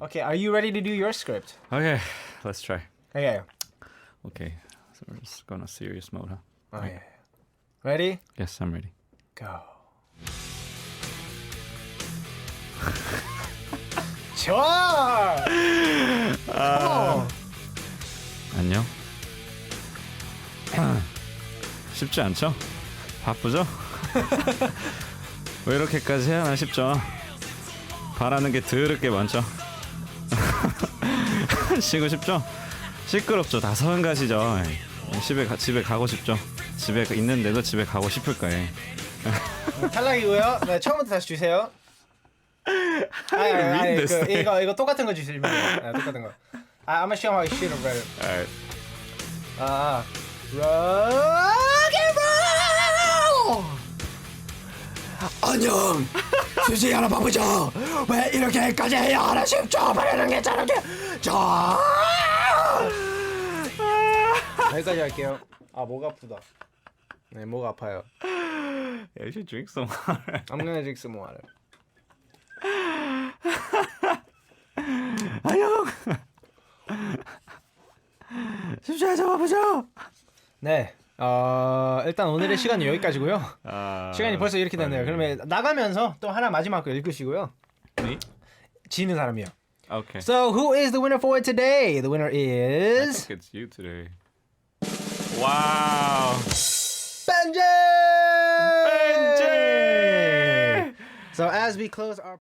Okay, are you ready to do your script? Okay, let's try. Okay. Okay, so we're just going to serious mode, huh? Okay. Ready? Yes, I'm ready. Go. 좋아. 어. 안녕. 쉽지 않죠? 바쁘죠? 왜 이렇게까지 해야 하나 싶죠? 바라는 게 더럽게 많죠? 쉬고 싶죠? 시끄럽죠? 다 서른 가시죠? 집에, 가, 집에 가고 싶죠? 집에 있는데도 집에 가고 싶을 거예요. 탈락이고요. 네, 처음부터 다시 주세요. 아니, 아니, 아니, this 그. 이거 이거 똑같은 거 주시면 돼요. 네, 똑같은 거. 아, have read it. Alright. 아, rock 안녕 수지 하나 바쁘죠 왜 이렇게까지 해야 하나 싶죠 바라는 게 저렇게 저 여기까지 할게요. 아, 목 아프다. 네, 목 아파요. Yeah, you should drink some water. I'm gonna drink some water. 안녕. 수지 하나 바쁘죠 네. 어, 일단 오늘의 시간은 여기까지고요. 아, 시간이 벌써 이렇게 됐네요. 그러면 나가면서 또 하나 마지막 거 읽으시고요. Me? 지는 사람이요. Okay. So who is the winner for today? The winner I is think it's you today. Wow. Benji. Benji! So as we close our